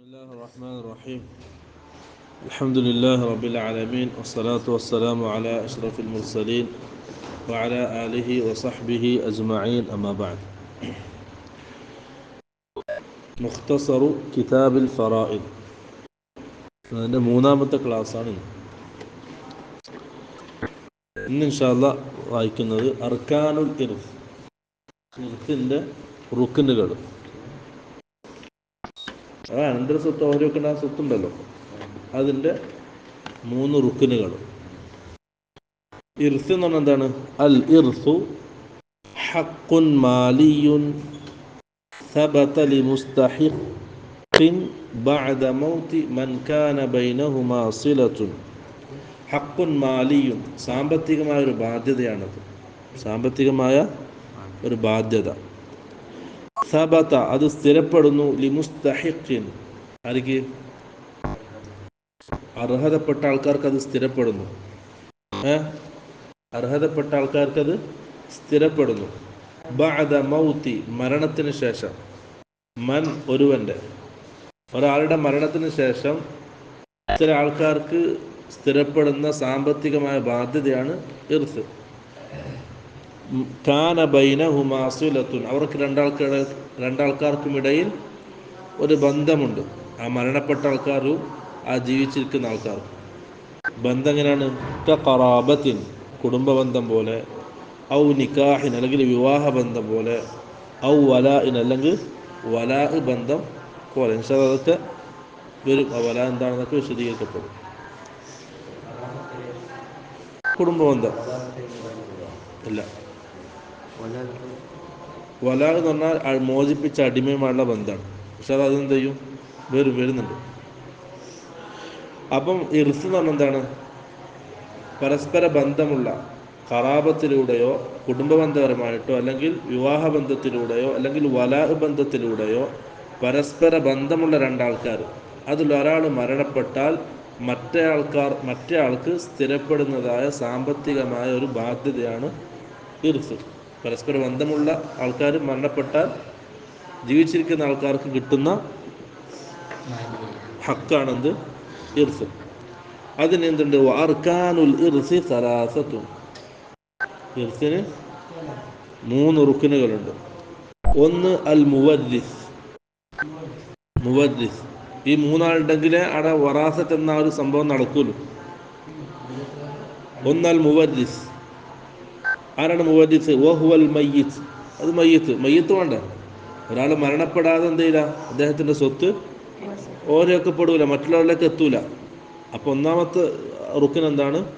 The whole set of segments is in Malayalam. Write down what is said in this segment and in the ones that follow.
الله الرحمن الرحيم الحمد لله رب العالمين والصلاة والسلام على أشرف المرسلين وعلى آله وصحبه أجمعين أما بعد مختصر كتاب الفرائض അതിൻ്റെ മൂന്നാമത്തെ ക്ലാസ്സാണ് ഇന്ന് ഇന്ന് ഇൻഷാല്ല വായിക്കുന്നത് അർക്കാനുൽ ഇർഫ് ഇർഫിൻ്റെ റുക്കിനുകൾ ആ അനന്തര സ്വത്ത് ഓരോക്കെ ആ സ്വത്തുണ്ടല്ലോ അതിൻ്റെ മൂന്ന് റുക്കിനുകൾ ഇർസ് എന്ന് പറഞ്ഞാൽ എന്താണ് അൽ ഇർസു ഹക്കുൻ മാലിയുൻ ثبت لمستحق بعد موت من كان بينهما صلة ഹക്കുൻ മാലിയും സാമ്പത്തികമായ ഒരു ബാധ്യതയാണത് സാമ്പത്തികമായ ഒരു ബാധ്യത സബത അത് സ്ഥിരപ്പെടുന്നു ലിമുസ്തഹിഖിൻ ആർക്ക് അർഹതപ്പെട്ട ആൾക്കാർക്ക് അത് സ്ഥിരപ്പെടുന്നു. ഏ? അർഹതപ്പെട്ട ആൾക്കാർക്ക് അത് സ്ഥിരപ്പെടുന്നു. ബഅദ മൗത്തി മരണത്തിന് ശേഷം. മൻ ഒരുവന്റെ. ഒരാളുടെ മരണത്തിന് ശേഷം ചില ആൾക്കാർക്ക് സ്ഥിരപ്പെടുന്ന സാമ്പത്തികമായ ബാധ്യതയാണ് ഇർസ്. കാന ബൈന ഹുമാസുലത്തുൻ അവർക്ക് രണ്ടാൾക്കാർ രണ്ടാൾക്കാർക്കും ഇടയിൽ ഒരു ബന്ധമുണ്ട്. ആ മരണപ്പെട്ട ആൾക്കാരും ആ ജീവിച്ചിരിക്കുന്ന ആൾക്കാർക്കും ബന്ധം എങ്ങനെയാണ് കറാബത്തിൻ കുടുംബ ബന്ധം പോലെ. ഔ നിക്കാഹിൻ അല്ലെങ്കിൽ വിവാഹ ബന്ധം പോലെ. ഔ വലാഇൻ അല്ലെങ്കിൽ വലാ ബന്ധം പോലെ. അതൊക്കെ വരും. ആ വല എന്താണെന്നൊക്കെ വിശദീകരിക്കപ്പെടും. കുടുംബ ബന്ധം ഇല്ല. വല എന്ന് പറഞ്ഞാൽ മോചിപ്പിച്ച അടിമയുമായുള്ള ബന്ധമാണ്. പക്ഷെ അത് അതെന്ത് ചെയ്യും? വരും വരുന്നുണ്ട്. അപ്പം ഇർസ് എന്ന് പറഞ്ഞാൽ എന്താണ്? പരസ്പര ബന്ധമുള്ള കറാപത്തിലൂടെയോ കുടുംബ ബന്ധപരമായിട്ടോ അല്ലെങ്കിൽ വിവാഹ ബന്ധത്തിലൂടെയോ അല്ലെങ്കിൽ വലാ ബന്ധത്തിലൂടെയോ പരസ്പര ബന്ധമുള്ള രണ്ടാൾക്കാർ അതിൽ ഒരാൾ മരണപ്പെട്ടാൽ മറ്റേ ആൾക്കാർ മറ്റേ ആൾക്ക് സ്ഥിരപ്പെടുന്നതായ സാമ്പത്തികമായ ഒരു ബാധ്യതയാണ് ഇർസ് പരസ്പര ബന്ധമുള്ള ആൾക്കാർ മരണപ്പെട്ടാൽ ജീവിച്ചിരിക്കുന്ന ആൾക്കാർക്ക് കിട്ടുന്ന ഹക്കാണെന്ത്? ഇർസ്. അതിന് എന്തുണ്ട് അർക്കാനുൽ ഇർസി സരാസത്തു ഇർസിന് മൂന്ന് റുക്കിനുകളുണ്ട് ഒന്ന് അൽ മുവദ്ദിസ് മുവദ്ദിസ് ഈ മൂന്നാളുണ്ടെങ്കിലേ അവിടെ വറാസത്ത് എന്ന ഒരു സംഭവം നടക്കുള്ളൂ ഒന്നാൽ മുവദ്ദിസ് ആരാണ് മുവദ്ദിസ് ഓഹുവൽ മയ്യിത്ത്. അത് മയ്യത്ത്. മയ്യത്ത് വേണ്ട. ഒരാൾ മരണപ്പെടാതെ എന്ത് ചെയ്യില്ല അദ്ദേഹത്തിന്റെ സ്വത്ത് ഓരോക്കെ പെടൂല. മറ്റുള്ളവരിലേക്ക് എത്തൂല. അപ്പോൾ ഒന്നാമത്തെ റുക്കിൻ എന്താണ്?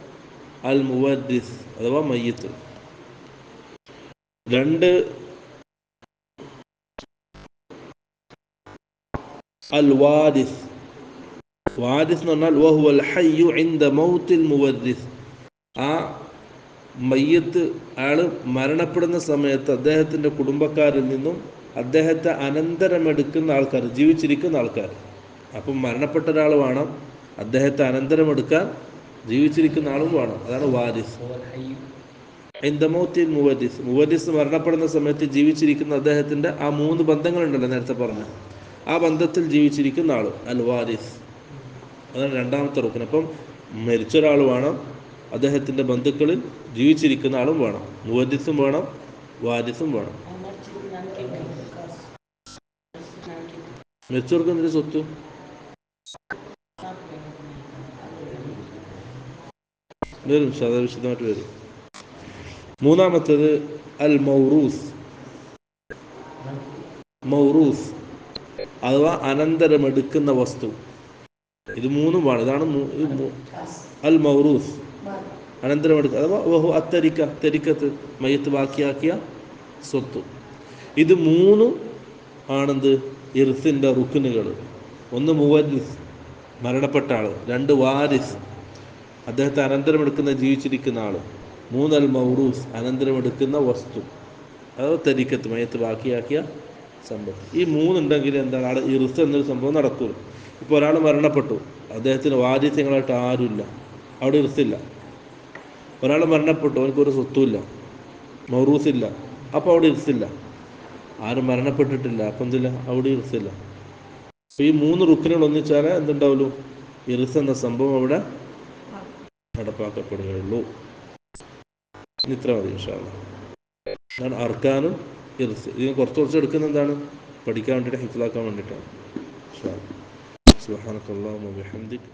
അൽ മുവദ്ദിസ് അഥവാ മയ്യത്ത്. രണ്ട് അൽ വാരിസ്. വാരിസ് എന്ന് പറഞ്ഞാൽ വഹുവൽ ഹയ്യു ഇൻദ മൗത്തിൽ മുവദ്ദിസ് ആ മയ്യത്ത് അയാൾ മരണപ്പെടുന്ന സമയത്ത് അദ്ദേഹത്തിന്റെ കുടുംബക്കാരിൽ നിന്നും അദ്ദേഹത്തെ അനന്തരമെടുക്കുന്ന ആൾക്കാർ ജീവിച്ചിരിക്കുന്ന ആൾക്കാർ അപ്പം മരണപ്പെട്ട ഒരാൾ വേണം അദ്ദേഹത്തെ അനന്തരമെടുക്കാൻ ജീവിച്ചിരിക്കുന്ന ആളും വേണം. അതാണ് വാരിസ്. ഇന്ദമോത്തിൻ മുവരിസ്. മുവരിസ് മരണപ്പെടുന്ന സമയത്ത് ജീവിച്ചിരിക്കുന്ന അദ്ദേഹത്തിന്റെ ആ മൂന്ന് ബന്ധങ്ങളുണ്ടല്ലോ നേരത്തെ പറഞ്ഞു. ആ ബന്ധത്തിൽ ജീവിച്ചിരിക്കുന്ന ആൾ അൽ വാരിസ്. അതാണ് രണ്ടാമത്തെ റുക്കൻ. അപ്പം മരിച്ച ഒരാൾ വേണം അദ്ദേഹത്തിന്റെ ബന്ധുക്കളിൽ ജീവിച്ചിരിക്കുന്ന ആളും വേണം. മുവദിസും വേണം വാരിസും വേണം. മരിച്ചവർക്ക് എന്തിനു സ്വത്ത് വരും വിശദമായിട്ട് വരും. മൂന്നാമത്തേത് അൽ മൗറൂസ് മൗറൂസ് അഥവാ അനന്തരമെടുക്കുന്ന വസ്തു. ഇത് മൂന്നും വേണം. ഇതാണ് അൽ മൗറൂസ് അനന്തരമെടുക്കുക അഥവാ വഹു അത്തരിക്ക തെരിക്കത്ത് മയ്യത്ത് ബാക്കിയാക്കിയ സ്വത്ത്. ഇത് മൂന്നും ആണെന്ത്? ഇർസിന്റെ റുക്കിനുകൾ ഒന്ന് മുവരിസ് മരണപ്പെട്ട ആൾ രണ്ട് വാരിസ്. അദ്ദേഹത്തെ അനന്തരമെടുക്കുന്ന ജീവിച്ചിരിക്കുന്ന ആൾ മൂന്നൽ മൗറൂസ് അനന്തരമെടുക്കുന്ന വസ്തു. അഥവാ തെരിക്കത്ത് മയത്ത് ബാക്കിയാക്കിയ സംഭവം ഈ മൂന്നുണ്ടെങ്കിൽ എന്താണ്? അവിടെ ഇർസ് എന്നൊരു സംഭവം നടക്കുള്ളൂ ഇപ്പോൾ ഒരാൾ മരണപ്പെട്ടു. അദ്ദേഹത്തിന് വാരിസ്യങ്ങളായിട്ട് ആരുമില്ല. അവിടെ ഇർസില്ല ഒരാൾ മരണപ്പെട്ടു അവനക്കൊരു സ്വത്തുമില്ല. മൗറൂസില്ല. അപ്പോൾ അവിടെ ഇർസില്ല ആരും മരണപ്പെട്ടിട്ടില്ല. അപ്പം എന്തില്ല? അവിടെ ഇർസില്ല ഈ മൂന്ന് റുക്കിനുകൾ ഒന്നിച്ചാലേ എന്തുണ്ടാവുള്ളൂ? ഇറുസ് എന്ന സംഭവം അവിടെ നടപ്പാക്കപ്പെടുകയുള്ളൂ. ഇത്ര മതി അതാണ് അർക്കാനും ഇറുസ് ഇതിന് കുറച്ച് കുറച്ച് എടുക്കുന്ന എന്താണ്? പഠിക്കാൻ വേണ്ടിയിട്ട് ഹിഫിലാക്കാൻ വേണ്ടിയിട്ടാണ്. ഇൻഷാ ബിഹംദിക്